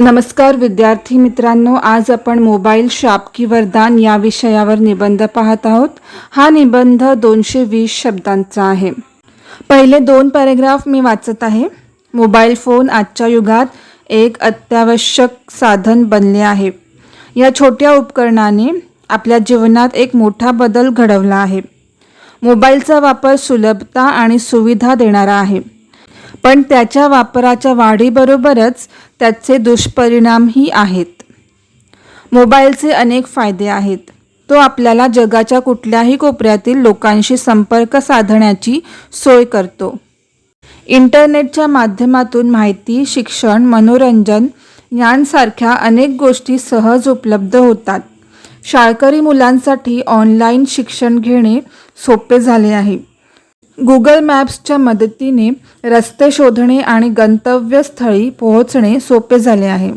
नमस्कार विद्यार्थी मित्रांनो आज आपण मोबाईल शाप वरदान या विषयावर निबंध पाहत आहोत. हा निबंध दोनशे वीस शब्दांचा आहे. पहिले दोन पॅरेग्राफ मी वाचत आहे. मोबाईल फोन आजच्या युगात एक अत्यावश्यक साधन बनले आहे. या छोट्या उपकरणाने आपल्या जीवनात एक मोठा बदल घडवला आहे. मोबाईलचा वापर सुलभता आणि सुविधा देणारा आहे. पण त्याच्या वापराच्या वाढीबरोबरच त्याचे दुष्परिणामही आहेत. मोबाईलचे अनेक फायदे आहेत. तो आपल्याला जगाच्या कुठल्याही कोपऱ्यातील लोकांशी संपर्क साधण्याची सोय करतो. इंटरनेटच्या माध्यमातून माहिती शिक्षण मनोरंजन यांसारख्या अनेक गोष्टी सहज उपलब्ध होतात. शाळकरी मुलांसाठी ऑनलाईन शिक्षण घेणे सोपे झाले आहे. गुगल मॅप्सच्या मदतीने रस्ते शोधणे आणि गंतव्यस्थळी पोहोचणे सोपे झाले आहे.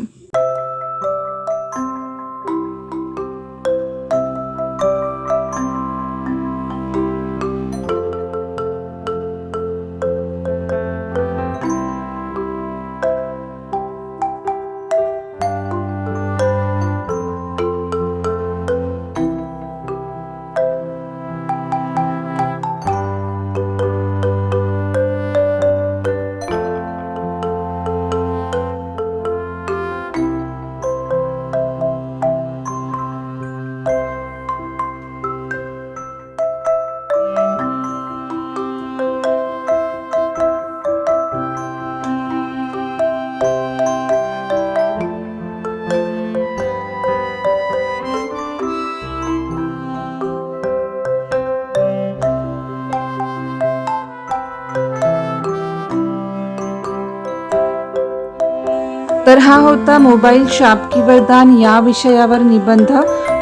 तर हा होता मोबाईल शाप की वरदान या विषयावर निबंध.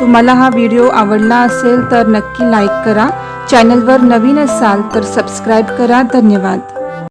तुम्हाला हा व्हिडिओ आवडला असेल तर नक्की लाईक करा. चॅनलवर नवीन असाल तर सबस्क्राईब करा. धन्यवाद.